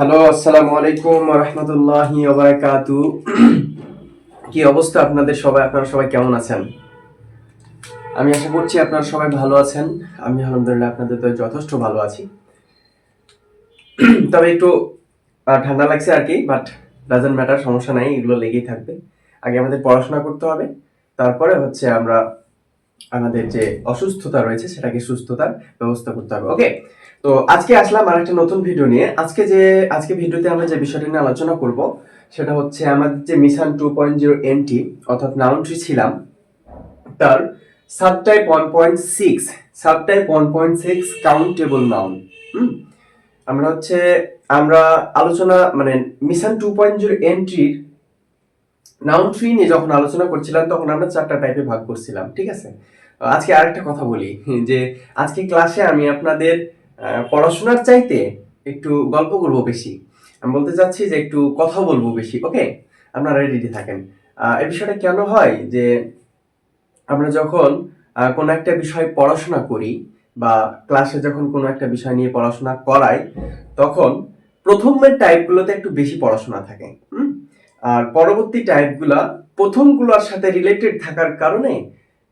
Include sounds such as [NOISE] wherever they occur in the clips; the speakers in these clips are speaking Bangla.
হ্যালো, আসসালামু আলাইকুম রহমতুল্লাহি ওবারাকাতু কি অবস্থা আপনাদের সবাই? আপনারা সবাই কেমন আছেন? আমি আশা করছি আপনারা সবাই ভালো আছেন। আমি আলহামদুলিল্লাহ আপনাদের তো যথেষ্ট ভালো আছি। তবে একটু ঠান্ডা লাগছে আর কি বাট ডাজেন্ট ম্যাটার সমস্যা নাই, এগুলো লেগেই থাকবে। আগে আমাদের পড়াশোনা করতে হবে, তারপরে হচ্ছে আমরা আমাদের যে অসুস্থতা রয়েছে, সেটাকে সুস্থতার ব্যবস্থা করতে হবে। ওকে তো আজকে আসলাম আর একটা নতুন ভিডিও নিয়ে। আজকে যে, আজকে ভিডিওতে আমরা যে বিষয়টা নিয়ে আলোচনা করব, সেটা হচ্ছে আমাদের যে mission two point zero entry অর্থাৎ নাউন ট্রি ছিলাম, তার subtype one point six subtype one point six countable noun. আমরা হচ্ছে, আমরা আলোচনা মানে মিশন টু পয়েন্ট জিরো এন্ট্রির নাউন ট্রি নিয়ে যখন আলোচনা করছিলাম, তখন আমরা চারটা টাইপে ভাগ করছিলাম, ঠিক আছে? আজকে আরেকটা কথা বলি, যে আজকে ক্লাসে আমি আপনাদের পড়াশোনার চাইতে একটু গল্প করব বেশি। আমি বলতে চাচ্ছি যে একটু কথা বলব বেশি ওকে আপনারা রেডি থাকেন। এই বিষয়টা কেন হয় যে আমরা যখন কোনো একটা বিষয় পড়াশোনা করি বা ক্লাসে যখন কোনো একটা বিষয় নিয়ে পড়াশোনা করাই, তখন প্রথমের টাইপগুলোতে একটু বেশি পড়াশোনা থাকে? আর পরবর্তী টাইপগুলা প্রথমগুলোর সাথে রিলেটেড থাকার কারণে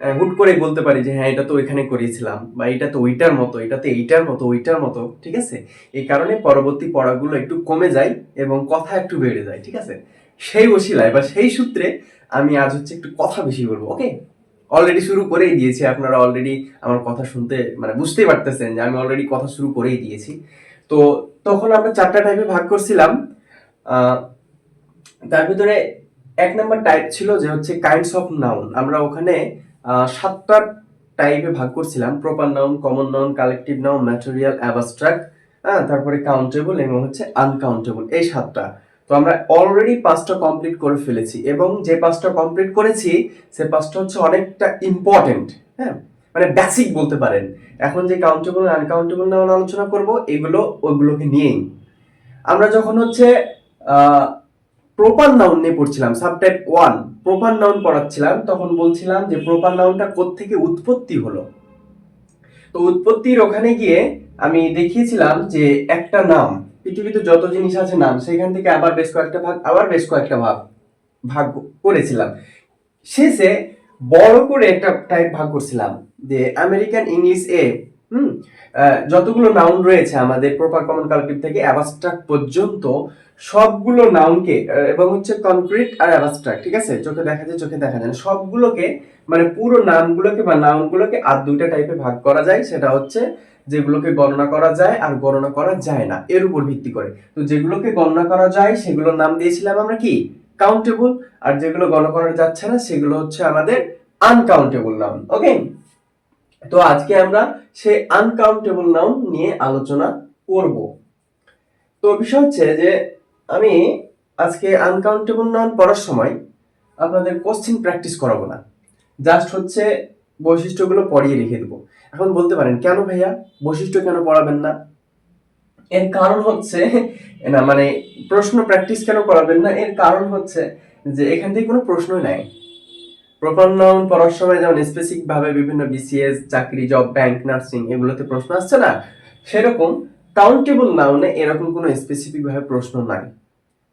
হুট করে বলতে পারি যে হ্যাঁ এটা তো ওইখানে করিয়েছিলাম বা এটা তো ওইটার মতো, এটা তো এইটার মতো, ওইটার মতো। ঠিক আছে? এই কারণে পরবর্তী পড়াগুলো একটু কমে যায় এবং কথা একটু বেড়ে যায়, ঠিক আছে? সেই ওসিলায় বা সেই সূত্রে আমি আজ হচ্ছে একটু কথা বেশি বলব ওকে অলরেডি শুরু করেই দিয়েছি, আপনারা অলরেডি আমার কথা শুনতে মানে বুঝতেই পারতেছেন যে আমি অলরেডি কথা শুরু করেই দিয়েছি। তো তখন আমরা চারটা টাইপে ভাগ করছিলাম। তার ভিতরে এক নাম্বার টাইপ ছিল যে হচ্ছে কাইন্ডস অফ নাউন আমরা ওখানে সাতটা টাইপে ভাগ করছিলাম proper noun common noun collective noun material abstract হ্যাঁ তারপরে কাউন্টেবল এবং হচ্ছে আনকাউন্টেবল এই সাতটা। তো আমরা অলরেডি পাঁচটা কমপ্লিট করে ফেলেছি এবং যে পাঁচটা কমপ্লিট করেছি, সে পাঁচটা হচ্ছে অনেকটা ইম্পর্টেন্ট হ্যাঁ মানে বেসিক বলতে পারেন। এখন যে কাউন্টেবল আনকাউন্টেবল নাউন আলোচনা করব, এগুলো ওইগুলোকে নিয়েই। আমরা যখন হচ্ছে প্রপার নাউন নিয়ে পড়ছিলাম সাবটাইপ ওয়ান প্রপার নাউন পড়াচ্ছিলাম, তখন বলছিলাম যে প্রপার নাউনটা থেকে উৎপত্তি হলো? তো উৎপত্তির ওখানে গিয়ে আমি দেখিয়েছিলাম যে একটা নাম, পৃথিবীতে যত জিনিস আছে নাম, সেখান থেকে আবার বেশ কয়েকটা ভাগ, আবার বেশ কয়েকটা ভাগ ভাগ করেছিলাম। শেষে বড় করে একটা টাইপ ভাগ করছিলাম, যে আমেরিকান ইংলিশ এ, হুম যতগুলো নাউন রয়েছে আমাদের প্রপার কমন কালেক্টিভ থেকে অ্যাবাস্ট্রাক্ট পর্যন্ত সবগুলো নাউনকে এবং হচ্ছে কনক্রিট আর অ্যাবস্ট্রাক্ট ঠিক আছে? চোখে দেখা যায়, চোখে দেখা যায় সবগুলোকে মানে পুরো নামগুলোকে বা নাউনগুলোকে আর দুইটা টাইপে ভাগ করা যায়। সেটা হচ্ছে যেগুলোকে গণনা করা যায় আর গণনা করা যায় না। এর উপর ভিত্তি করে। তো যেগুলোকে গণনা করা যায়, সেগুলোর নাম দিয়েছিলাম আমরা কি? কাউন্টেবল আর যেগুলো গণনা করা যাচ্ছে না, সেগুলো হচ্ছে আমাদের আনকাউন্টেবল নাউন। ওকে তো আজকে আমরা সেই আনকাউন্টেবল নাউন নিয়ে আলোচনা করব। তো বিষয় হচ্ছে যে আমি আজকে আনকাউন্টেবল নাউন পড়ার সময় আপনাদের কোশ্চেন প্র্যাকটিস করাবো না। জাস্ট হচ্ছে বৈশিষ্ট্যগুলো পড়িয়ে রেখে দেবো। এখন বলতে পারেন, কেন ভাইয়া বৈশিষ্ট্য কেন পড়াবেন না? এর কারণ হচ্ছে, [LAUGHS] না মানে প্রশ্ন প্র্যাকটিস কেন করাবেন না? এর কারণ হচ্ছে যে এখান থেকে কোনো প্রশ্নই নাই। প্রপার নাউন পড়ার সময় যেমন স্পেসিফিক ভাবে বিভিন্ন বিসিএস চাকরি জব ব্যাংক নার্সিং এগুলোতে প্রশ্ন আসছে না? সেরকম কাউন্টেবল নাউনে এরকম কোনো স্পেসিফিক ভাবে প্রশ্ন নাই।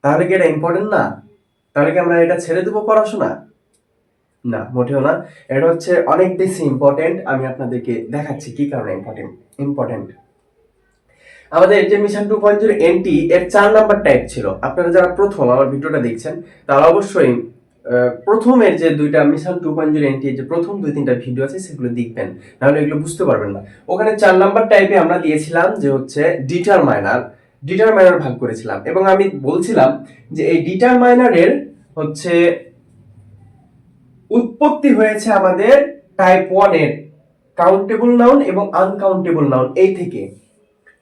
তাহলে কি এটা ইম্পর্টেন্ট না? তাহলে কি আমরা এটা ছেড়ে দেবো পড়াশোনা? না, মোটেও না। এটা হচ্ছে অনেক বেশি ইম্পর্টেন্ট আমি আপনাদেরকে দেখাচ্ছি কি কারণে ইম্পর্টেন্ট ইম্পর্টেন্ট আমাদের যে mission two point zero entry এর চার নাম্বার টাইপ ছিল। আপনারা যারা প্রথম আমার ভিডিওটা দেখছেন, তারা অবশ্যই প্রথমের যে দুইটা mission two point zero entry যে প্রথম দুই তিনটা ভিডিও আছে, সেগুলো দেখবেন। নাহলে এগুলো বুঝতে পারবেন না। ওখানে চার নাম্বার টাইপে আমরা দিয়েছিলাম যে হচ্ছে ডিটারমাইনার ডিটারমাইনার ভাগ করেছিলাম। এবং আমি বলছিলাম যে এই ডিটারমাইনারের হচ্ছে উৎপত্তি হয়েছে আমাদের টাইপ ওয়ানের কাউন্টেবল নাউন এবং আনকাউন্টেবল নাউন এই থেকে।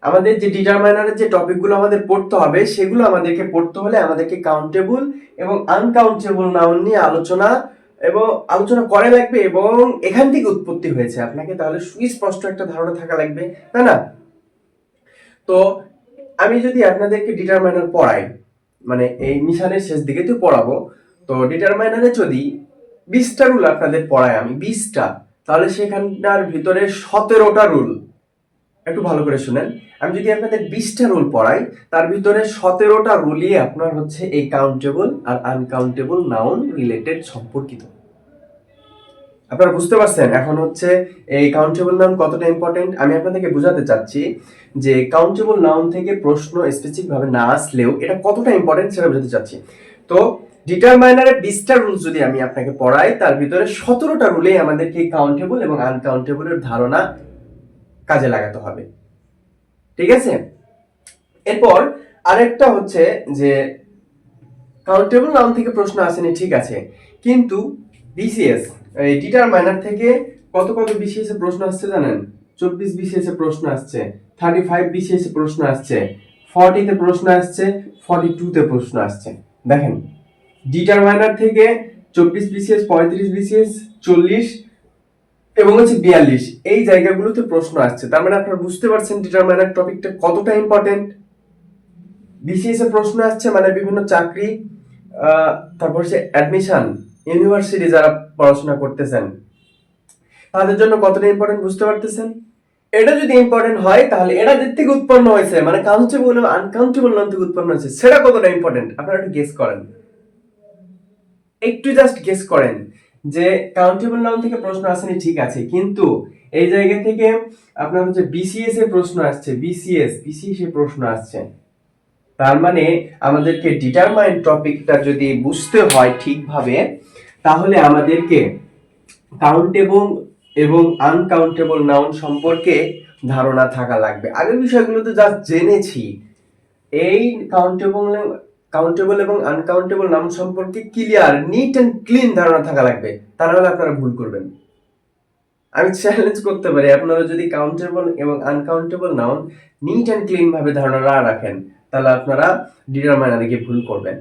আমাদের যে ডিটারমাইনারের যে টপিকগুলো আমাদের পড়তে হবে, সেগুলো আমাদেরকে পড়তে হলে আমাদেরকে কাউন্টেবল এবং আনকাউন্টেবল নাউন নিয়ে আলোচনা এবং আলোচনা করে লাগবে এবং এখান থেকে উৎপত্তি হয়েছে আপনাকে। তাহলে সুস্পষ্ট একটা ধারণা থাকা লাগবে, তাই না? তো আমি যদি আপনাদেরকে ডিটারমাইনার পড়াই মানে এই মিশনের শেষ দিকে তো পড়াবো, তো ডিটারমাইনারে যদি বিশটা রুল আপনাদের পড়াই আমি, বিশটা, তাহলে সেখানটার ভিতরে সতেরোটা রুল একটু ভালো করে শুনেন। আমি যদি আপনাদের বিশটা রুল পড়াই, তার ভিতরে সতেরোটা রুলই আপনার হচ্ছে এই কাউন্টেবল আর আনকাউন্টেবল নাউন রিলেটেড সম্পর্কিত। আপনারা বুঝতে পারছেন? এখন হচ্ছে এই কাউন্টেবল নাউন কতটা ইম্পর্টেন্ট আমি আপনাদেরকে বোঝাতে চাচ্ছি যে কাউন্টেবল নাউন থেকে প্রশ্ন স্পেসিফিক ভাবে না আসলেও এটা কতটা ইম্পর্টেন্ট সেটা বোঝাতে চাচ্ছি। তো ডিটারমাইনারে বিশটা রুল যদি আমি আপনাকে পড়াই, তার ভিতরে সতেরোটা রুলেই আমাদেরকে কাউন্টেবল এবং আনকাউন্টেবলের ধারণা কাজে লাগাতে হবে। ঠিক আছে? এরপর আরেকটা হচ্ছে যে কাউন্টেবল নাউন থেকে প্রশ্ন আসেনি, ঠিক আছে। কিন্তু বিসিএস এই ডিটারমাইনার থেকে কত কত বিসিএস এর প্রশ্ন আসছে জানেন? চব্বিশ বিসিএস এর প্রশ্ন আসছে থার্টি ফাইভ বিসিএস এর প্রশ্ন আসছে ফর্টিতে প্রশ্ন আসছে ফর্টি টুতে প্রশ্ন আসছে। দেখেন ডিটারমাইনার থেকে চব্বিশ বিসিএস পঁয়ত্রিশ বিসিএস চল্লিশ এবং হচ্ছে বিয়াল্লিশ। এই জায়গাগুলোতে প্রশ্ন আসছে। তার মানে আপনারা বুঝতে পারছেন ডিটারমাইনার টপিকটা কতটা ইম্পর্টেন্ট বিসিএস এর প্রশ্ন আসছে মানে বিভিন্ন চাকরি তারপর হচ্ছে অ্যাডমিশন ইউনিভার্সিটি যারা পড়াশোনা করতেছেন, তাদের জন্য কতটা ইম্পর্টেন্ট বুঝতে পারতেছেন? এটা যদি ইম্পর্টেন্ট হয়, তাহলে এটা যে থেকে উৎপন্ন হয়েছে। মানে কাউন্টেবল এবং আনকাউন্টেবল নাম থেকে উৎপন্ন হয়েছে। সেটা কতটা ইম্পর্টেন্ট আপনারা একটু গেস করেন। একটু জাস্ট গেস করেন। যে কাউন্টেবল নাউন থেকে প্রশ্ন আসেনি, ঠিক আছে। কিন্তু এই জায়গা থেকে আপনার হচ্ছে বিসিএস এর প্রশ্ন আসছে বিসিএস বিসিএস এর প্রশ্ন আসছে। তার মানে আমাদেরকে ডিটারমাইন টপিকটা যদি বুঝতে হয় ঠিকভাবে, তাহলে আমাদেরকে কাউন্টেবল এবং আনকাউন্টেবল নাউন সম্পর্কে ধারণা থাকা লাগবে। আগের বিষয়গুলো তো যা জেনেছি। এই কাউন্টেবল কাউন্টেবল এবং আনকাউন্টেবল নাম সম্পর্কে ক্লিয়ার নিট অ্যান্ড ক্লিন ধারণা থাকা লাগবে। তা আপনারা ভুল করবেন। আমি চ্যালেঞ্জ করতে পারি, আপনারা যদি কাউন্টেবল এবং uncountable noun neat and clean ভাবে ধারণা না রাখেন, তাহলে আপনারা ডিটারমাইনারে গিয়ে ভুল করবেন।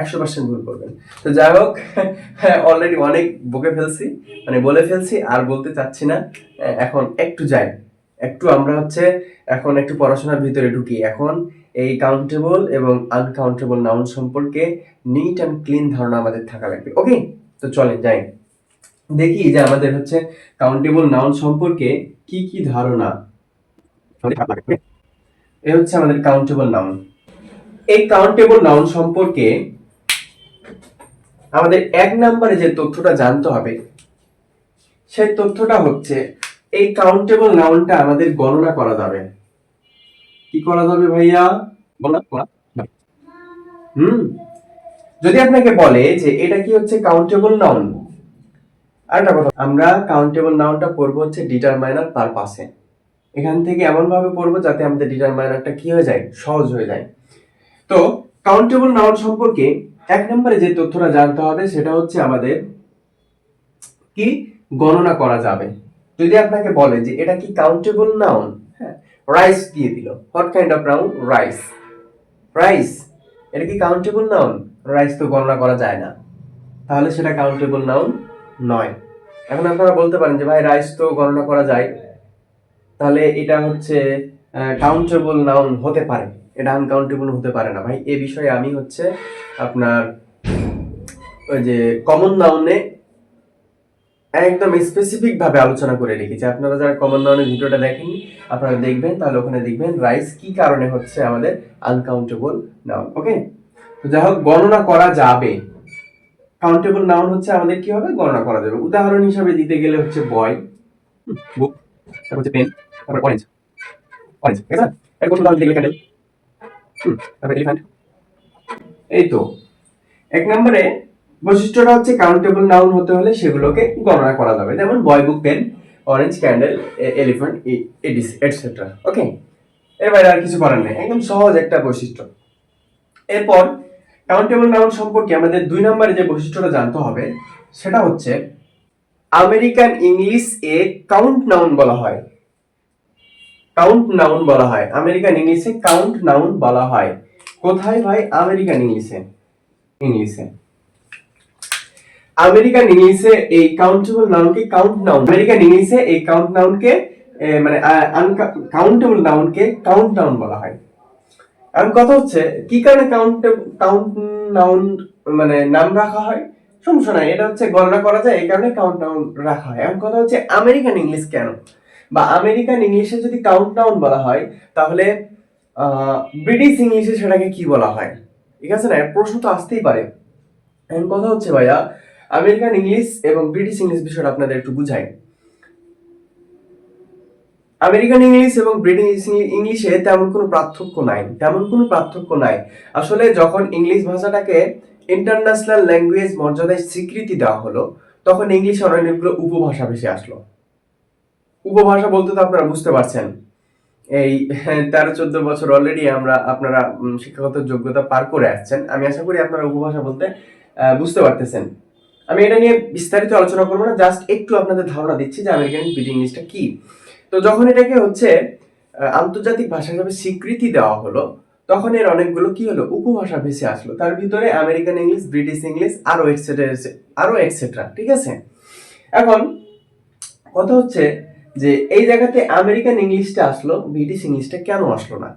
একশো পার্সেন্ট ভুল করবেন। তো যাই হোক অলরেডি অনেক বকে ফেলছি মানে বলে ফেলছি, আর বলতে চাচ্ছি না। এখন একটু যাই। একটু আমরা হচ্ছে, এখন একটু পড়াশোনার ভিতরে ঢুকি। এখন এই কাউন্টেবল এবং আনকাউন্টেবল নাউন সম্পর্কে নিট অ্যান্ড ক্লিন ধারণা আমাদের থাকা লাগবে। ওকে তো চলেন যাই। দেখি যে আমাদের হচ্ছে কাউন্টেবল নাউন সম্পর্কে কি কি ধারণা। এ হচ্ছে আমাদের কাউন্টেবল নাউন এই কাউন্টেবল নাউন সম্পর্কে আমাদের এক নম্বরে যে তথ্যটা জানতে হবে, সেই তথ্যটা হচ্ছে এই কাউন্টেবল নাউনটা আমাদের গণনা করা যাবে। কি করা যাবে ভাইয়া? যাবে হুম। যদি আপনাকে বলে যে এটা কি হচ্ছে কাউন্টেবল নাউন আরেকটা কথা, আমরা কাউন্টেবল নাউনটা পড়ব হচ্ছে ডিটারমাইনার তার পাশে এখান থেকে এমন ভাবে পড়ব যাতে আমাদের ডিটারমাইনারটা কি হয়ে যায়? সহজ হয়ে যায়। তো কাউন্টেবল নাউন সম্পর্কে এক নম্বরে যে তথ্যটা জানতে হবে সেটা হচ্ছে আমাদের কি গণনা করা যাবে। যদি আপনাকে বলে যে এটা কি কাউন্টেবল নাউন রাইস দিয়ে দিল। What kind of noun rice rice এটা কি কাউন্টেবল নাউন রাইস তো গণনা করা যায় না। তাহলে সেটা কাউন্টেবল নাউন নয়। এখন আপনারা বলতে পারেন যে, ভাই রাইস তো গণনা করা যায়। তাহলে এটা হচ্ছে কাউন্টেবল নাউন হতে পারে। এটা আনকাউন্টেবল হতে পারে না। ভাই, এ বিষয়ে আমি হচ্ছে আপনার ওই যে কমন নাউনে একদম স্পেসিফিক ভাবে আলোচনা করে রেখেছি। আপনারা যারা কমন নাউনের ভিডিওটা দেখেন আপনারা দেখবেন, তাহলে ওখানে দেখবেন রাইস কি কারণে হচ্ছে আমাদের আনকাউন্টেবল নাউন ওকে তো যাই হোক, গণনা করা যাবে। কাউন্টেবল নাউন হচ্ছে আমাদের কি হবে? গণনা করা যাবে। উদাহরণ হিসাবে দিতে গেলে হচ্ছে বয় বুক তারপর হচ্ছে পেন তারপর অরেঞ্জ অরেঞ্জ ঠিক আছে? এর কোন উদাহরণ দিলে ক্যান্ডেল তারপর এলিফ্যান্ট এই তো, এক নম্বরে বৈশিষ্ট্যটা হচ্ছে কাউন্টেবল নাউন হতে হলে সেগুলোকে গণনা করা যাবে। যেমন boy book pen orange candle elephant Aedes etcetera okay এর বাইরে আর কিছু করার নেই, একদম সহজ একটা বৈশিষ্ট্য। এরপর কাউন্টেবল নাউন সম্পর্কে আমাদের দুই নম্বরে যে বৈশিষ্ট্যটা জানতে হবে, সেটা হচ্ছে আমেরিকান ইংলিশ এ কাউন্ট নাউন বলা হয়। কাউন্ট নাউন বলা হয়। আমেরিকান ইংলিশে কাউন্ট নাউন বলা হয়। কোথায় হয় আমেরিকান ইংলিশে। ইংলিশে। আমেরিকান ইংলিশে এই কাউন্টেবল নাউনকে কাউন্ট নাউন আমেরিকান ইংলিশে এই কাউন্ট নাউনকে মানে কাউন্টেবল নাউনকে কাউন্ট নাউন বলা হয়। এখন কথা হচ্ছে, কি কারণে কাউন্ট কাউন্ট নাউন মানে নাম রাখা হয়? সমস্যা নাই, এটা হচ্ছে গণনা করা যায়, এই কারণে কাউন্ট নাউন রাখা হয়। এখন কথা হচ্ছে আমেরিকান ইংলিশ কেন? বা আমেরিকান ইংলিশে যদি কাউন্ট নাউন বলা হয়, তাহলে ব্রিটিশ ইংলিশে সেটাকে কি বলা হয়? ঠিক আছে না? প্রশ্ন তো আসতেই পারে। এখন কথা হচ্ছে ভাইয়া আমেরিকান ইংলিশ এবং ব্রিটিশ ইংলিশ বিষয়টা আপনাদের একটু বুঝাই। আমেরিকান ইংলিশ এবং ব্রিটিশ ইংলিশে তেমন কোনো পার্থক্য নাই, তেমন কোনো পার্থক্য নাই। আসলে যখন ইংলিশ ভাষাটাকে ইন্টারন্যাশনাল ল্যাঙ্গুয়েজ মর্যাদায় স্বীকৃতি দেওয়া হলো, তখন ইংলিশে অনেকগুলো উপভাষা ভেসে আসলো। উপভাষা বলতে তো আপনারা বুঝতে পারছেন। এই তেরো চোদ্দ বছর অলরেডি আমরা আপনারা শিক্ষাগত যোগ্যতা পার করে আসছেন। আমি আশা করি আপনারা উপভাষা বলতে বুঝতে পারতেছেন। আমি এটা নিয়ে বিস্তারিত আলোচনা করব না জাস্ট একটু আপনাদের ধারণা দিচ্ছি যে আমেরিকান ব্রিটিশ ইংলিশটা কি। তো যখন এটাকে হচ্ছে আন্তর্জাতিক ভাষা হিসেবে স্বীকৃতি দেওয়া হলো, তখন এর অনেকগুলো কি হলো, উপভাষা ভেসে আসলো। তার ভিতরে আমেরিকান ইংলিশ ব্রিটিশ ইংলিশ আরও এক্সেট্রা আরও এক্সেট্রা ঠিক আছে? এখন, কথা হচ্ছে যে এই জায়গাতে আমেরিকান ইংলিশটা আসলো ব্রিটিশ ইংলিশটা কেন আসলো না?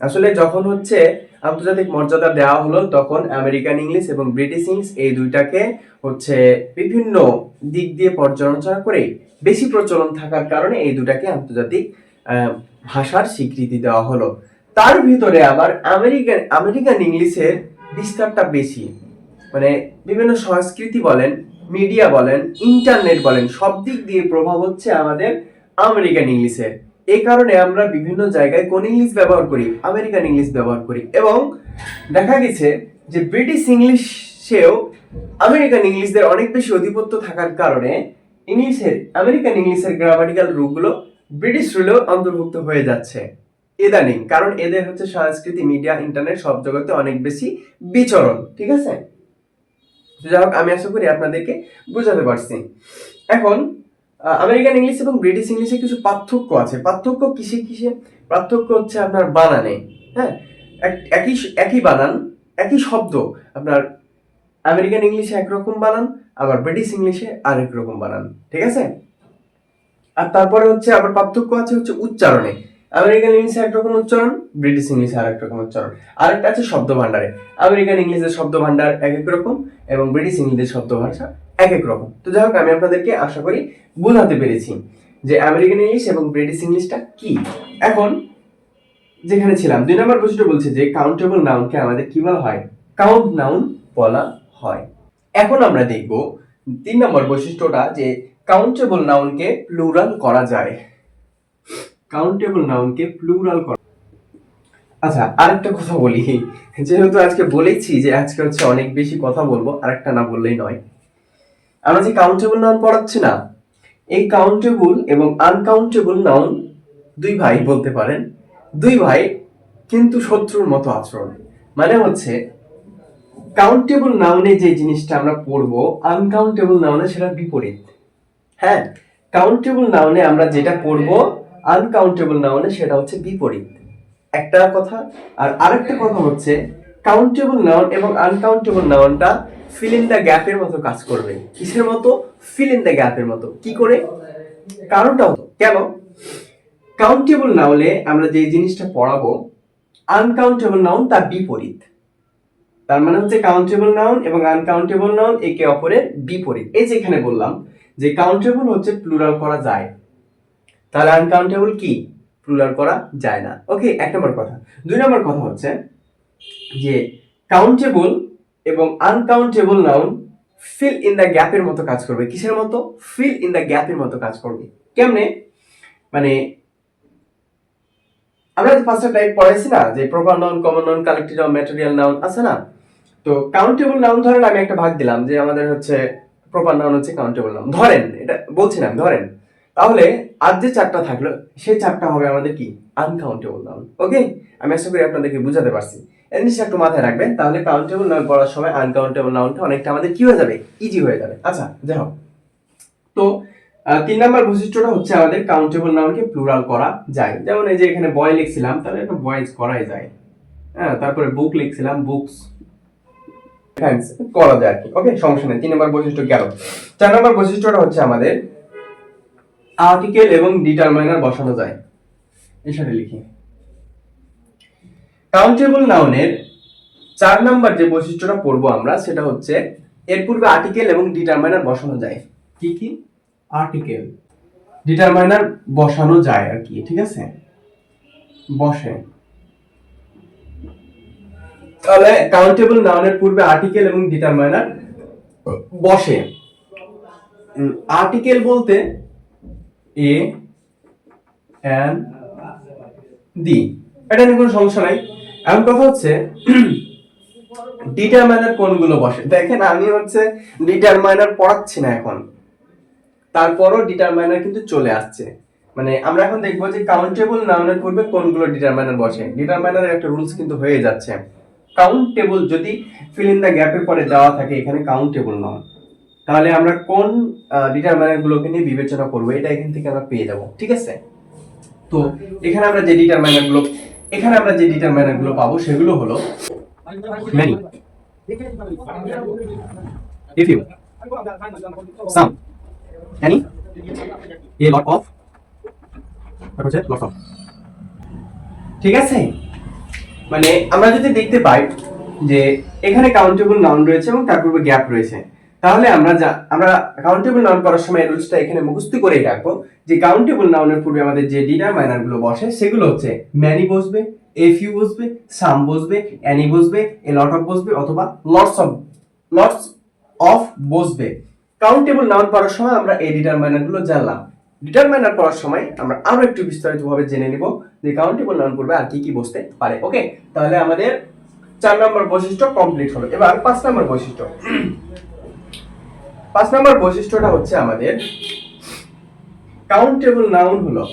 আসলে যখন হচ্ছে আন্তর্জাতিক মর্যাদা দেওয়া হলো তখন আমেরিকান ইংলিশ এবং ব্রিটিশ ইংলিশ এই দুইটাকে হচ্ছে বিভিন্ন দিক দিয়ে পর্যালোচনা করে বেশি প্রচলন থাকার কারণে এই দুটাকে আন্তর্জাতিক ভাষার স্বীকৃতি দেওয়া হলো। তার ভিতরে আবার আমেরিকান আমেরিকান ইংলিশের বিস্তারটা বেশি। মানে বিভিন্ন সংস্কৃতি বলেন, মিডিয়া বলেন, ইন্টারনেট বলেন, সব দিক দিয়ে প্রভাব হচ্ছে আমাদের আমেরিকান ইংলিশের। এই কারণে আমরা বিভিন্ন জায়গায় কোন ইংলিশ ব্যবহার করি, আমেরিকান ইংলিশ ব্যবহার করি এবং দেখা গেছে যে ব্রিটিশ ইংলিশেও আমেরিকান ইংলিশদের অনেক বেশি আধিপত্য থাকার কারণে ইংলিশের, আমেরিকান ইংলিশের গ্রামাটিক্যাল রূপগুলো ব্রিটিশ রুলেও অন্তর্ভুক্ত হয়ে যাচ্ছে ইদানিং। কারণ এদের হচ্ছে সংস্কৃতি মিডিয়া, ইন্টারনেট সব জগতে অনেক বেশি বিচরণ, ঠিক আছে? যাই হোক, আমি আশা করি আপনাদেরকে বোঝাতে পারছি। এখন আমেরিকান ইংলিশ এবং ব্রিটিশ ইংলিশে কিছু পার্থক্য আছে। পার্থক্য কিসে কিসে? পার্থক্য হচ্ছে আপনার বানানে হ্যাঁ? এক- একই একই বানান, একই শব্দ। আপনার আমেরিকান ইংলিশে একরকম বানান, আবার ব্রিটিশ ইংলিশে আরেক রকম বানান। ঠিক আছে? আর তারপরে হচ্ছে আবার পার্থক্য আছে হচ্ছে উচ্চারণে। আমেরিকান ইংলিশে একরকম উচ্চারণ, ব্রিটিশ ইংলিশে আরেক রকম উচ্চারণ। আরেকটা আছে শব্দ ভান্ডারে আমেরিকান ইংলিশের শব্দ ভান্ডার এক এক রকম এবং ব্রিটিশ ইংলিশের শব্দ ভাষা এক এক রকম। তো যাই হোক, আমি আপনাদেরকে আশা করি বোঝাতে পেরেছি যে আমেরিকান ইংলিশ এবং ব্রিটিশ ইংলিশটা কি। এখন যেখানে ছিলাম, দুই নম্বর প্রশ্ন বলছে যে কাউন্টেবল নাউনকে আমাদের কি বলা হয়? কাউন্ট নাউন বলা হয়। এখন আমরা দেখব তিন নম্বর বৈশিষ্ট্যটা যে কাউন্টেবল নাউনকে প্লুরাল করা যায়। কাউন্টেবল নাউনকে প্লুরাল করা আচ্ছা আরেকটা কথা বলি। যেহেতু আজকে বলেছি যে আজকে হচ্ছে অনেক বেশি কথা বলব, আরেকটা না বললেই নয়। আমরা যে কাউন্টেবল নাউন পড়াচ্ছি না, এই কাউন্টেবল এবং আনকাউন্টেবল নাউন দুই ভাই বলতে পারেন। দুই ভাই কিন্তু শত্রুর মতো আচরণ। মানে হচ্ছে কাউন্টেবল নাউনে যে জিনিসটা আমরা পড়ব আনকাউন্টেবল নাউনে সেটা বিপরীত। হ্যাঁ কাউন্টেবল নাউনে আমরা যেটা পড়ব আনকাউন্টেবল নাউনে সেটা হচ্ছে বিপরীত। একটা কথা, আর আরেকটা কথা হচ্ছে কাউন্টেবল নাউন এবং আনকাউন্টেবল নাউনটা ফিল ইন দ্য গ্যাপের মতো কাজ করবে। কিসের মতো? ফিল ইন দ্য গ্যাপের মতো। কি করে? কারণটা কেন? কাউন্টেবল নাউনে আমরা যে জিনিসটা পড়াবো আনকাউন্টেবল নাউন তার বিপরীত। তার মানে হচ্ছে কাউন্টেবল নাউন এবং আনকাউন্টেবল নাউন একে অপরের বিপরীত। এই যে এখানে বললাম যে কাউন্টেবল হচ্ছে প্লুরাল করা যায়। তাহলে আনকাউন্টেবল কি? প্লুরাল করা যায় না। ওকে এক নম্বর কথা। দুই নম্বর কথা হচ্ছে যে কাউন্টেবল এবং uncountable noun fill in the গ্যাপের মতো কাজ করবে। কিসের মতো? ফিল ইন দ্য গ্যাপের মতো কাজ করবে। কেমনে? মানে আমরা যে পাঁচটা টাইপ পড়াইছি না, যে proper noun common noun collective noun material noun আছে না? তো কাউন্টেবল নাউন ধরেন আমি একটা ভাগ দিলাম, যে আমাদের হচ্ছে প্রপার নাউন হচ্ছে কাউন্টেবল নাউন ধরেন, এটা বলছিলাম ধরেন। তাহলে আর যে চারটা থাকল সেই চারটা হবে আমাদের কি? আনকাউন্টেবল নাউন ওকে আমি আশা করি আপনাদেরকে বুঝাতে পারছি। এই জিনিসটা একটু মাথায় রাখবেন, তাহলে কাউন্টেবল নাউন পড়ার সময় আনকাউন্টেবল নাউনটা অনেকটা আমাদের কি হয়ে যাবে? ইজি হয়ে যাবে। আচ্ছা হোক। তো তিন নাম্বার বৈশিষ্ট্যটা হচ্ছে আমাদের কাউন্টেবল নাউনকে প্লুরাল করা যায়। যেমন এই যে এখানে বয় লিখছিলাম, তাহলে একটা বয়েজ করাই যায়। হ্যাঁ তারপরে বুক লিখছিলাম বুকস হ্যান্ডস করা যায় আর কি ওকে সমস্যা নেই, তিন নম্বর বৈশিষ্ট্য গেল। চার নম্বর বৈশিষ্ট্যটা হচ্ছে আমাদের আর্টিকেল এবং ডিটারমাইনার বসানো যায়। এর সাথে লিখি। কাউন্টেবল নাউনের চার নাম্বার যে বৈশিষ্ট্যটা পড়ব আমরা সেটা হচ্ছে এর পূর্বে আর্টিকেল এবং ডিটারমাইনার বসানো যায়। কি কি? আর্টিকেল ডিটারমাইনার বসানো যায় আর কি ঠিক আছে? বসে। তাহলে কাউন্টেবল নাউনের পূর্বে আর্টিকেল এবং ডিটারমাইনার বসে। আর্টিকেল বলতে এ এন দি এটা নিয়ে কোনো সমস্যা নাই। এমন কথা হচ্ছে [CLEARS THROAT] ডিটারমাইনার কোনগুলো বসে। দেখেন, আমি হচ্ছে ডিটারমাইনার পড়াচ্ছি না এখন। তারপরও ডিটারমাইনার কিন্তু চলে আসছে। মানে আমরা এখন দেখব যে কাউন্টেবল নাউনের পূর্বে কোনগুলো ডিটারমাইনার বসে। ডিটারমাইনারের একটা রুলস কিন্তু হয়ে যাচ্ছে। কাউন্টেবল যদি ফিল ইন দ্য গ্যাপের পরে দেওয়া থাকে, এখানে কাউন্টেবল নাউন তাহলে আমরা কোন ডিটারমাইনার গুলোকে নিয়ে বিবেচনা করব, এটা এখান থেকে আমরা পেয়ে যাব। ঠিক আছে? তো এখানে আমরা যে ডিটারমাইনারগুলো এখানে আমরা যে ডিটারমাইনারগুলো পাবো সেগুলো হলো many if you some any a lot of হচ্ছে lots of ঠিক আছে? মানে আমরা যদি দেখতে পাই যে এখানে কাউন্টেবল নাউন রয়েছে এবং তার পূর্বে গ্যাপ রয়েছে। তাহলে আমরা যা, আমরা কাউন্টেবল নাউন করার সময় রুলসটা এখানে মুখস্থ করেই রাখব। যে কাউন্টেবল নাউনের পূর্বে আমাদের যে ডিটারমাইনারগুলো বসে, সেগুলো হচ্ছে ম্যানি বসবে এ ফিউ বসবে সাম বসবে অ্যানি বসবে এ লট অফ বসবে অথবা লটস অফ লটস অফ বসবে। কাউন্টেবল নাউন পড়ার সময় আমরা এই ডিটারমাইনারগুলো জানলাম। ডিটারমাইনার পড়ার সময় আমরা আরও একটু বিস্তারিতভাবে জেনে নিব যে কাউন্টেবল নাউন পূর্বে আর কি কি বসতে পারে ওকে তাহলে আমাদের চার নম্বর বৈশিষ্ট্য কমপ্লিট হলো। এবার পাঁচ নম্বর বৈশিষ্ট্য। পাঁচ নম্বর বৈশিষ্ট্যটা হচ্ছে আমাদের কাউন্টেবল নাউন হলো।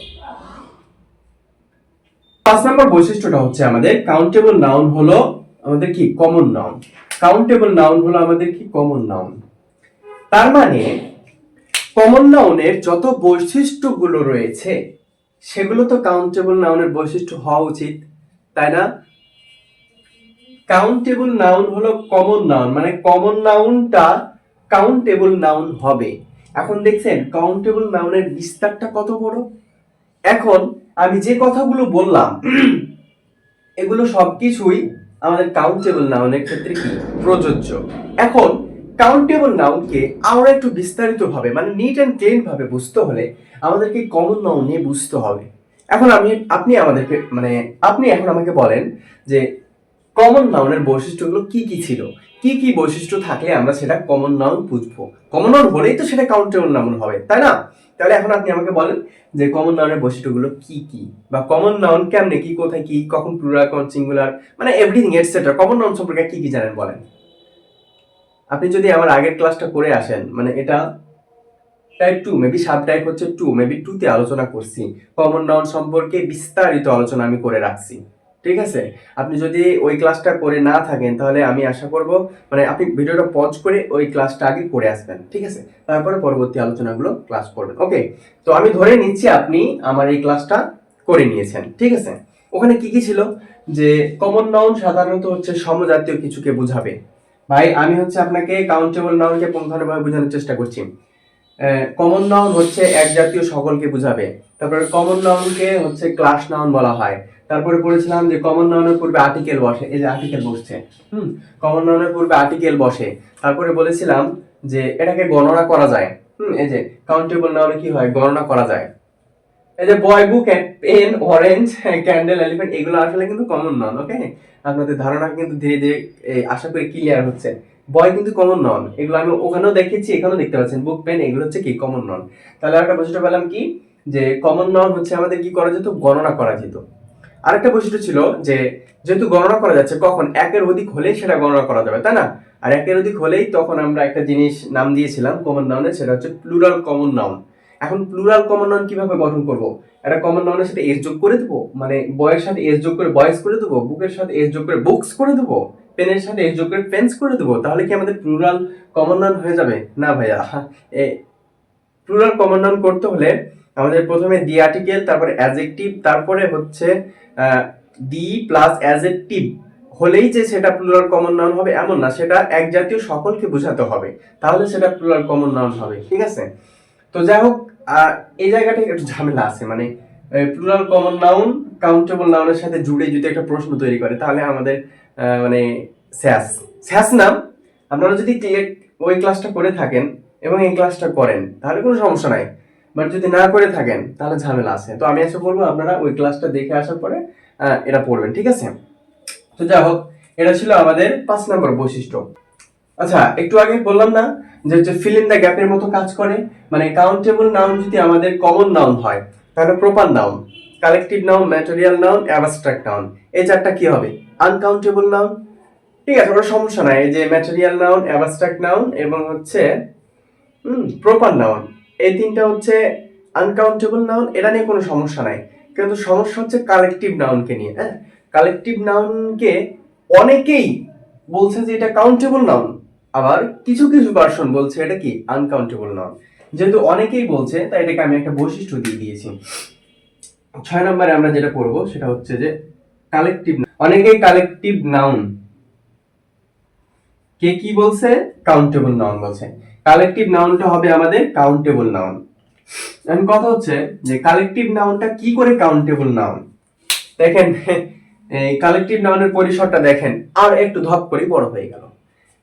পাঁচ নম্বর বৈশিষ্ট্যটা হচ্ছে আমাদের কাউন্টেবল নাউন হলো আমাদের কি? কমন নাউন কাউন্টেবল নাউন হলো আমাদের কি? কমন নাউন তার মানে কমন নাউনের যত বৈশিষ্ট্যগুলো রয়েছে, সেগুলো তো কাউন্টেবল নাউনের বৈশিষ্ট্য হওয়া উচিত, তাই না? কাউন্টেবল নাউন হলো কমন নাউন মানে কমন নাউনটা কাউন্টেবল নাউন হবে। এখন দেখছেন কাউন্টেবল নাউনের বিস্তারটা কত বড়? এখন আমি যে কথাগুলো বললাম, এগুলো সবকিছুই আমাদের কাউন্টেবল নাউনের ক্ষেত্রে কি? প্রযোজ্য। এখন কাউন্টেবল নাউনকে আমরা একটু বিস্তারিত ভাবে মানে নিট অ্যান্ড ক্লিন ভাবে বুঝতে হলে আমাদেরকে কমন নাউন নিয়ে বুঝতে হবে। এখন আমি, আপনি আমাদেরকে মানে আপনি এখন আমাকে বলেন যে কমন নাউনের বৈশিষ্ট্যগুলো কি কি ছিল? কি কি বৈশিষ্ট্য থাকলে আমরা সেটা কমন নাউন বুঝব? কমন নাউন হলেই তো সেটা কাউন্টেবল নাউন হবে, তাই না? তাহলে এখন আপনি আমাকে বলেন যে কমন নাউনের বৈশিষ্ট্যগুলো কি কি? বা কমন নাউন কেমনে, কি কোথায়, কি, কখন প্লুরাল কখন সিঙ্গুলার মানে এভরিথিং এটসেট্রা কমন নাউন সম্পর্কে কি কি জানেন বলেন? আপনি যদি আমার আগের ক্লাসটা করে আসেন মানে এটা type two maybe sub type হচ্ছে টু মেবি টুতে আলোচনা করছি। কমন নাউন সম্পর্কে বিস্তারিত আলোচনা আমি করে রাখছি। ঠিক আছে? আপনি যদি ওই ক্লাসটা করে না থাকেন, তাহলে আমি আশা করব মানে আপনি ভিডিওটা পজ করে ওই ক্লাসটা আগে করে আসবেন, ঠিক আছে? তারপরে পরবর্তী আলোচনাগুলো ক্লাস করবেন ওকে তো আমি ধরে নিচ্ছি আপনি আমার এই ক্লাসটা করে নিয়েছেন, ঠিক আছে? ওখানে কি কি ছিল? যে কমন নাউন সাধারণত হচ্ছে সমজাতীয় কিছুকে বোঝাবে। ভাই, আমি হচ্ছে আপনাকে কাউন্টেবল নাউনকে পুঙ্খানুভাবে বোঝানোর চেষ্টা করছি। কমন নাউন হচ্ছে এক জাতীয় সকলকে বোঝাবে। তারপরে কমন নাউনকে হচ্ছে ক্লাস নাউন বলা হয়। তারপরে পড়েছিলাম যে কমন নাউনের পূর্বে আর্টিকেল বসে, এই যে আর্টিকেল বসছে, হুম? কমন নাউনের পূর্বে আর্টিকেল বসে। তারপরে বলেছিলাম যে এটাকে গণনা করা যায়, হুম? এই যে কাউন্টেবল নাউনে কি হয়? গণনা করা যায়। এই যে boy book pen orange candle elephant এগুলো আসলে কিন্তু কমন নন ওকে আপনাদের ধারণা কিন্তু ধীরে ধীরে আশা করি ক্লিয়ার হচ্ছে। বয় কিন্তু কমন নন এগুলো আমি ওখানেও দেখেছি এখানেও দেখতে পাচ্ছেন। বুক পেন এগুলো হচ্ছে কি? কমন নন তাহলে একটা বৈশিষ্ট্য পেলাম কি? যে কমন নন হচ্ছে আমাদের কি করা যেত? গণনা করা যেত। আরেকটা বৈশিষ্ট্য ছিল যে যেহেতু গণনা করা যাচ্ছে, কখন? একের অধিক হলেই সেটা গণনা করা যাবে, তাই না? আর একের অধিক হলেই তখন আমরা একটা জিনিস নাম দিয়েছিলাম কমন নাউনের সেটা হচ্ছে প্লুরাল কমন নাউন এখন প্লুরাল কমন নাউন কীভাবে গঠন করব? একটা কমন নাউনের সাথে এস যোগ করে দেবো? মানে বয়ের সাথে এস যোগ করে বয়েস করে দেবো? বুকের সাথে এস যোগ করে বুকস করে দেবো? পেনের সাথে এস যোগ করে পেন্স করে দেবো? তাহলে কি আমাদের প্লুরাল কমন নাউন হয়ে যাবে? না ভাইয়া। প্লুরাল কমন নাউন করতে হলে আমাদের প্রথমে দি আর্টিকেল তারপরে অ্যাজেক্টিভ তারপরে হচ্ছে দি প্লাস অ্যাজেক্টিভ হলেই যে সেটা প্লুরাল কমন নাউন হবে এমন না, সেটা এক জাতীয় সকলকে বোঝাতে হবে। তাহলে সেটা প্লুরাল কমন নাউন হবে, ঠিক আছে? তো যাই হোক এই জায়গাটা একটু ঝামেলা আছে মানে প্লুরাল কমন নাউন কাউন্টেবল নাউনের সাথে জুড়ে যদি একটা প্রশ্ন তৈরি করে, তাহলে আমাদের মানে স্যাস। স্যাস নাম, আপনারা যদি ওই ক্লাসটা করে থাকেন এবং এই ক্লাসটা করেন, তাহলে কোনো সমস্যা নাই। বাট যদি না করে থাকেন, তাহলে ঝামেলা আছে। তো আমি এসে বলব, আপনারা ওই ক্লাসটা দেখে আসার পরে এটা পড়বেন, ঠিক আছে? তো যাই হোক, এটা ছিল আমাদের পাঁচ নম্বর বৈশিষ্ট্য। আচ্ছা একটু আগে বললাম না যে হচ্ছে ফিল ইন দ্য গ্যাপের মতো কাজ করে? মানে কাউন্টেবল নাউন যদি আমাদের কমন নাউন হয়, তাহলে proper noun collective noun material noun abstract noun এই চারটা কি হবে? আনকাউন্টেবল নাউন ঠিক আছে ওটা সমস্যা নাই, এই যে ম্যাটেরিয়াল নাউন অ্যাবস্ট্রাক্ট নাউন এবং হচ্ছে প্রপার নাউন এই তিনটা হচ্ছে আনকাউন্টেবল নাউন এটা নিয়ে কোনো সমস্যা নাই। কিন্তু সমস্যা হচ্ছে কালেকটিভ নাউনকে নিয়ে হ্যাঁ? কালেকটিভ নাউনকে অনেকেই বলছে যে এটা কাউন্টেবল নাউন আবার কিছু কিছু পার্সন বলছে এটা কি? আনকাউন্টেবল নাউন যেহেতু অনেকেই বলছে, তাই এটাকে আমি একটা বৈশিষ্ট্য দিয়ে দিয়েছি। ছয় নম্বরে আমরা যেটা পড়ব, সেটা হচ্ছে যে কালেকটিভ অনেকেই কালেকটিভ নাউন কে কি বলছে? কাউন্টেবল নাউন বলছে। কালেকটিভ নাউনটা হবে আমাদের কাউন্টেবল নাউন এখন কথা হচ্ছে যে কালেকটিভ নাউনটা কি করে কাউন্টেবল নাউন দেখেন, এই কালেকটিভ নাউনের পরিসরটা দেখেন, আর একটু ধপ করে বড় হয়ে গেল।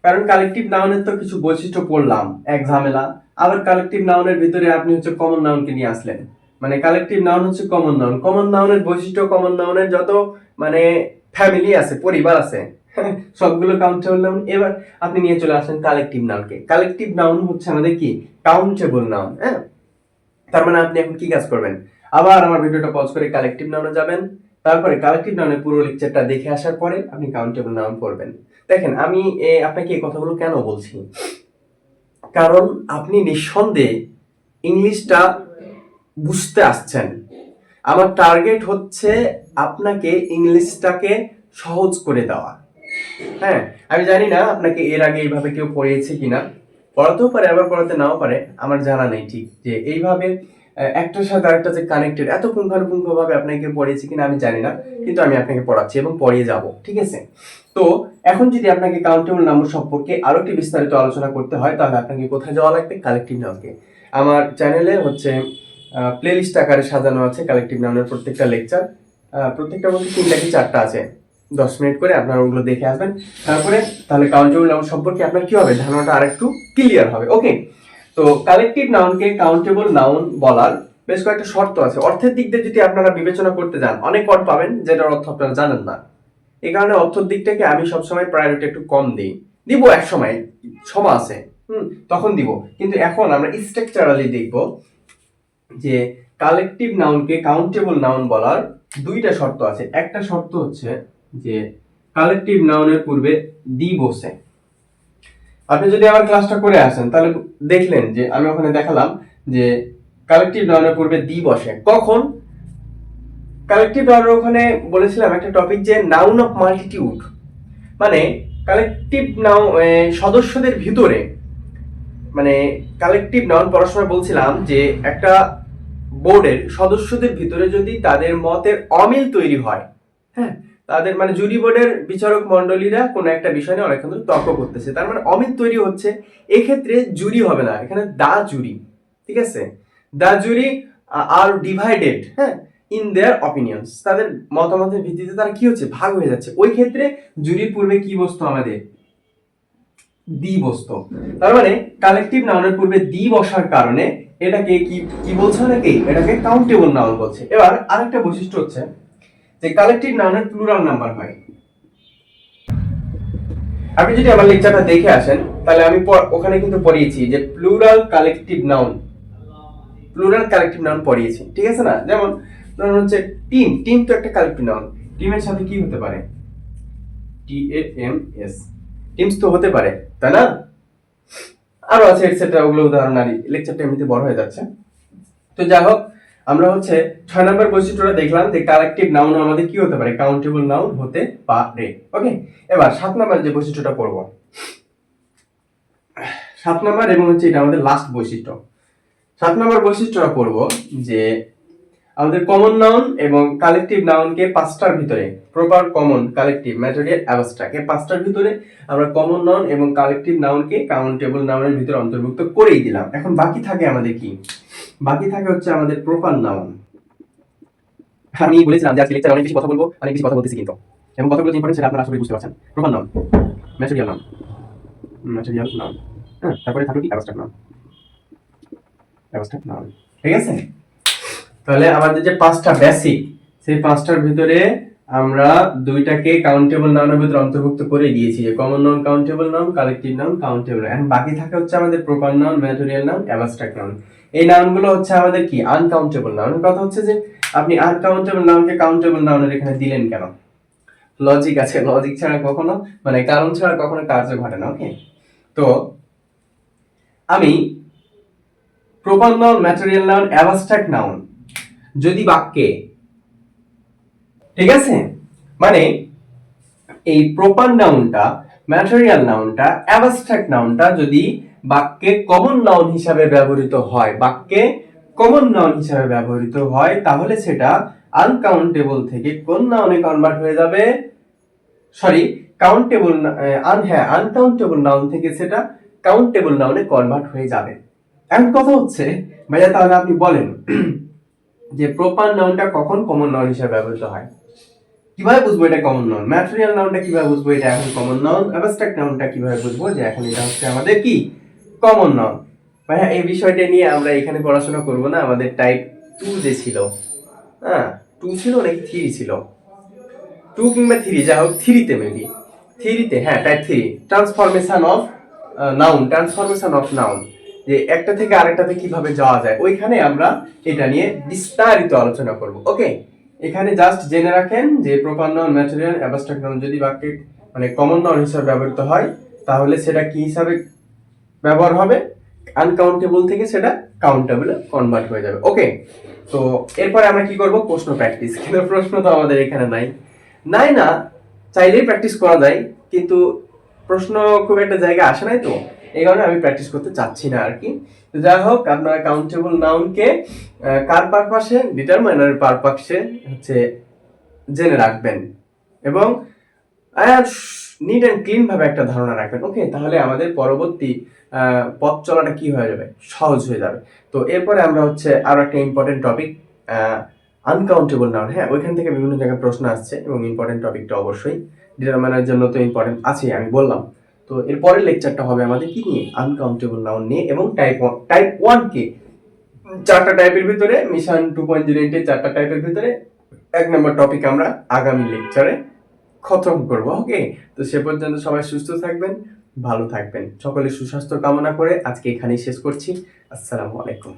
কারণ কালেকটিভ নাউনের তো কিছু বৈশিষ্ট্য পড়লাম এক ঝামেলা আবার কালেকটিভ নাউনের ভিতরে আপনি হচ্ছে কমন নাউনকে নিয়ে আসলেন। মানে কালেকটিভ নাউন হচ্ছে কমন নাউন কমন নাউনের বৈশিষ্ট্য কমন নাউনের যত মানে ফ্যামিলি আছে, পরিবার আছে [LAUGHS] সবগুলো কাউন্টেবল নাউন এবার আপনি নিয়ে চলে আসেন কালেকটিভ নাউনকে কালেকটিভ নাউন হচ্ছে আমাদের কি? কাউন্টেবল নাউন হ্যাঁ? তার মানে আপনি এখন কি কাজ করবেন? আবার আমার ভিডিওটা পজ করে কালেকটিভ নাউনে যাবেন। তারপরে কালেকটিভ নাউনের পুরো লেকচারটা দেখে আসার পরে আপনি কাউন্টেবল নাউন পড়বেন। দেখেন, আমি আপনাকে এই কথাগুলো কেন বলছি? কারণ আপনি নিঃসন্দেহে ইংলিশটা বুঝতে আসছেন। আমার টার্গেট হচ্ছে আপনাকে ইংলিশটাকে সহজ করে দেওয়া। হ্যাঁ আমি জানি না আপনাকে এর আগে এইভাবে কেউ পড়িয়েছে কিনা। পড়াতেও পারে, আবার পড়াতে নাও পারে, আমার জানা নেই ঠিক যে এইভাবে একটার সাথে আরেকটা যে কানেক্টেড এত পুঙ্খানুপুঙ্খ ভাবে আপনাকে পড়িয়েছে কিনা আমি জানি না, কিন্তু আমি আপনাকে পড়াচ্ছি এবং পড়িয়ে যাব, ঠিক আছে? তো এখন যদি আপনাকে কাউন্টেবল নাম্বার সম্পর্কে আরও একটি বিস্তারিত আলোচনা করতে হয়, তাহলে আপনাকে কোথায় যাওয়া লাগবে? কালেকটিভ নামকে আমার চ্যানেলে হচ্ছে প্লে লিস্ট আকারে সাজানো আছে কালেকটিভ নামের প্রত্যেকটা লেকচার প্রত্যেকটা মধ্যে তিনটা কি চারটা আছে? দশ মিনিট করে আপনারা ওগুলো দেখে আসবেন। তারপরে তাহলে কাউন্টেবল নাউন সম্পর্কে আপনার কি হবে? ধারণাটা আরেকটু ক্লিয়ার হবে। ওকে তো কালেকটিভ নাউনকে কাউন্টেবল নাউন বলার বেশ কয়েকটা শর্ত আছে। অর্থের দিক দিয়ে যদি আপনারা বিবেচনা করতে যান, অনেক ওয়ার্ড পাবেন যেটার অর্থ আপনারা জানেন না। এই কারণে অর্থের দিকটাকে আমি সবসময় প্রায়োরিটি একটু কম দিই। দিব এক সময় সময় আছে। হুম, তখন দিব। কিন্তু এখন আমরা স্ট্রাকচারালি দেখব যে কালেকটিভ নাউনকে কাউন্টেবল নাউন বলার দুইটা শর্ত আছে। একটা শর্ত হচ্ছে যে কালেকটিভ নাউনের পূর্বে দি বসে। আপনি যদি আমার ক্লাসটা করে আসেন, তাহলে দেখলেন যে আমি ওখানে দেখালাম যে কালেকটিভ নাউনের পূর্বে দি বসে। কখন? কালেকটিভ নাউনের ওখানে বলেছিলাম একটা টপিক যে নাউন অফ মাল্টিটিউড মানে কালেকটিভ নাউ সদস্যদের ভিতরে মানে কালেকটিভ নাউন পড়াশোনা বলছিলাম যে একটা বোর্ডের সদস্যদের ভিতরে যদি তাদের মতের অমিল তৈরি হয় হ্যাঁ তাদের মানে জুরি বোর্ডের বিচারক মন্ডলীরা কোনো একটা বিষয় নিয়ে অনেকক্ষণ ধরে তর্ক করতেছে। তার মানে অমিত তৈরি হচ্ছে, এক্ষেত্রে জুরি হবে না। এখানে দা জুরি, ঠিক আছে? দা জুরি আর ডিভাইডেড হ্যাঁ ইন দেয়ার অপিনিয়ন্স। তাদের মতামতের ভিত্তিতে তারা কি হচ্ছে? ভাগ হয়ে যাচ্ছে। ওই ক্ষেত্রে জুরির পূর্বে কি বসতো? আমাদের দি বসতো। তার মানে কালেকটিভ নাউনের পূর্বে দি বসার কারণে এটাকে কি কি বলছে নাকি এটাকে কাউন্টেবল নাউন বলছে। এবার আরেকটা বৈশিষ্ট্য হচ্ছে যে কালেকটিভ নাউনের প্লুরাল নাম্বার হয়। আপনি যদি আমার লেকচারটা দেখে আসেন, তাহলে আমি ওখানে কিন্তু পড়িয়েছি যে plural collective noun plural collective noun পড়িয়েছি, ঠিক আছে না? যেমন ধরুন হচ্ছে টিম টিম তো একটা কালেকটিভ নাউন টিমের সাথে কি হতে পারে? T A M S teams তো হতে পারে, তাই না? আরও আছে এটসেট্রা ওগুলো উদাহরণ আর লেকচারটা এমনিতে বড় হয়ে যাচ্ছে। তো যাই হোক আমরা হচ্ছে ছয় নম্বর বৈশিষ্ট্যটা দেখলাম যে কালেকটিভ নাউন আমাদের কি হতে পারে? কাউন্টেবল নাউন হতে পারে। ওকে এবার সাত নম্বর যে বৈশিষ্ট্যটা পড়ব। সাত নম্বর এবং হচ্ছে এটা আমাদের লাস্ট বৈশিষ্ট্য। সাত নম্বর বৈশিষ্ট্যটা পড়ব যে আমাদের কমন নাউন এবং কালেকটিভ নাউনকে পাঁচটার ভিতরে proper common collective material abstract পাঁচটার ভিতরে আমরা কমন নাউন এবং কালেকটিভ নাউনকে কাউন্টেবল নাউনের ভিতরে অন্তর্ভুক্ত করেই দিলাম। এখন বাকি থাকে আমাদের কি? বাকি থাকে হচ্ছে আমাদের প্রপার নাউন আমি বলেছিলাম যে আজকে লেকচার অনেক বেশি কথা বলব, অনেক বেশি কথা বলতেছি কিন্তু। এবং কথাগুলো যে ইম্পর্টেন্ট সেটা আপনারা আসলে বুঝতে পারছেন। Proper noun material noun material noun হ্যাঁ তারপরে থাকল কি? অ্যাবস্ট্রাক্ট নাউন অ্যাবস্ট্রাক্ট নাউন ঠিক আছে? তাহলে আমাদের যে পাঁচটা বেসিক সেই পাঁচটার ভিতরে আমরা দুইটাকে কাউন্টেবল নাউনের ভিতরে অন্তর্ভুক্ত করে দিয়েছি যে common noun countable noun collective noun countable and বাকি থাকে হচ্ছে আমাদের proper noun material noun abstract noun এই নাউনগুলো হচ্ছে আমাদের কি? আনকাউন্টেবল নাউন কথা হচ্ছে যে, আপনি আনকাউন্টেবল নাউনকে কাউন্টেবল নাউনের এখানে দিলেন কেন? লজিক আছে লজিক ছাড়া কখনো মানে কারণ ছাড়া কখনো কার্য ঘটে না ওকে তো, আমি proper noun material noun abstract noun যদি বাক্যে, ঠিক আছে? মানে এই প্রপার নাউনটা ম্যাটেরিয়াল নাউনটা অ্যাবস্ট্রাক্ট নাউনটা যদি বাক্যে কমন নাউন হিসাবে ব্যবহৃত হয়। বাক্যে কমন নাউন হিসাবে ব্যবহৃত হয়, তাহলে সেটা আনকাউন্টেবল থেকে কোন নাউনে কনভার্ট হয়ে যাবে? সরি কাউন্টেবল আন হ্যাঁ আনকাউন্টেবল নাউন থেকে সেটা কাউন্টেবল নাউনে কনভার্ট হয়ে যাবে। এখন কথা হচ্ছে, ভাইয়া, তাহলে আপনি বলেন, [CLEARS THROAT] যে প্রপার নাউনটা কখন কমন নাউন হিসাবে ব্যবহৃত হয়? কীভাবে বুঝব এটা কমন নাউন ম্যাটেরিয়াল নাউনটা কীভাবে বুঝব এটা এখন কমন নাউন অ্যাবস্ট্রাক্ট নাউনটা কীভাবে বুঝব যে এখন এটা হচ্ছে আমাদের কি? কমন নাউন ভাইয়া, এই বিষয়টা নিয়ে আমরা এখানে পড়াশোনা করব না। আমাদের টাইপ টু যে ছিল হ্যাঁ টু ছিল নাকি থ্রি ছিল? টু কিংবা থ্রি যা হোক থ্রিতে মেবি থ্রিতে হ্যাঁ type three transformation of noun transformation of noun যে একটা থেকে আরেকটাতে কীভাবে যাওয়া যায়, ওইখানে আমরা এটা নিয়ে বিস্তারিত আলোচনা করব। ওকে এখানে জাস্ট জেনে রাখেন যে proper noun material abstract noun যদি বাক্যে মানে কমন নাউন হিসাবে ব্যবহৃত হয়, তাহলে সেটা কি হিসাবে ব্যবহার হবে আনকাউন্টেবল থেকে সেটা কাউন্টেবল কনভার্ট হয়ে যাবে। ওকে তো এরপরে আমরা কি করব? প্রশ্ন প্র্যাকটিস কিন্তু প্রশ্ন তো আমাদের এখানে নাই। নাই না, চাইলেই প্র্যাকটিস করা যায়, কিন্তু প্রশ্ন খুব একটা জায়গা আসে নাই তো। এই কারণে আমি প্র্যাকটিস করতে চাচ্ছি না আর কি তো যাই হোক, আপনারা কাউন্টেবল নাউনকে কার পারপাসে ডিটারমাইনারের পারপাসে হচ্ছে জেনে রাখবেন। এবং নিট অ্যান্ড ক্লিন ভাবে একটা ধারণা রাখবেন। ওকে তাহলে আমাদের পরবর্তী পথ চলাটা কি হয়ে যাবে? সহজ হয়ে যাবে। তো এরপরে আমরা হচ্ছে আরও একটা ইম্পর্টেন্ট টপিক আনকাউন্টেবল নাউন হ্যাঁ ওইখান থেকে বিভিন্ন জায়গায় প্রশ্ন আসছে এবং ইম্পর্টেন্ট টপিকটা অবশ্যই ডিটারমাইনার জন্য তো ইম্পর্টেন্ট আছেই, আমি বললাম। তো এর পরের লেকচারটা হবে আমাদের কি নিয়ে? আনকাউন্টেবল নাউন নিয়ে এবং টাইপ ওয়ান টাইপ ওয়ানকে চারটা টাইপের ভিতরে মিশন টু পয়েন্ট জিরো এইটের চারটা টাইপের ভিতরে, এক নম্বর টপিক আমরা আগামী লেকচারে খতম করব ওকে তো সে পর্যন্ত সবাই সুস্থ থাকবেন, ভালো থাকবেন। সকলে সুস্বাস্থ্য কামনা করে আজকে এখানেই শেষ করছি। আসসালামু আলাইকুম।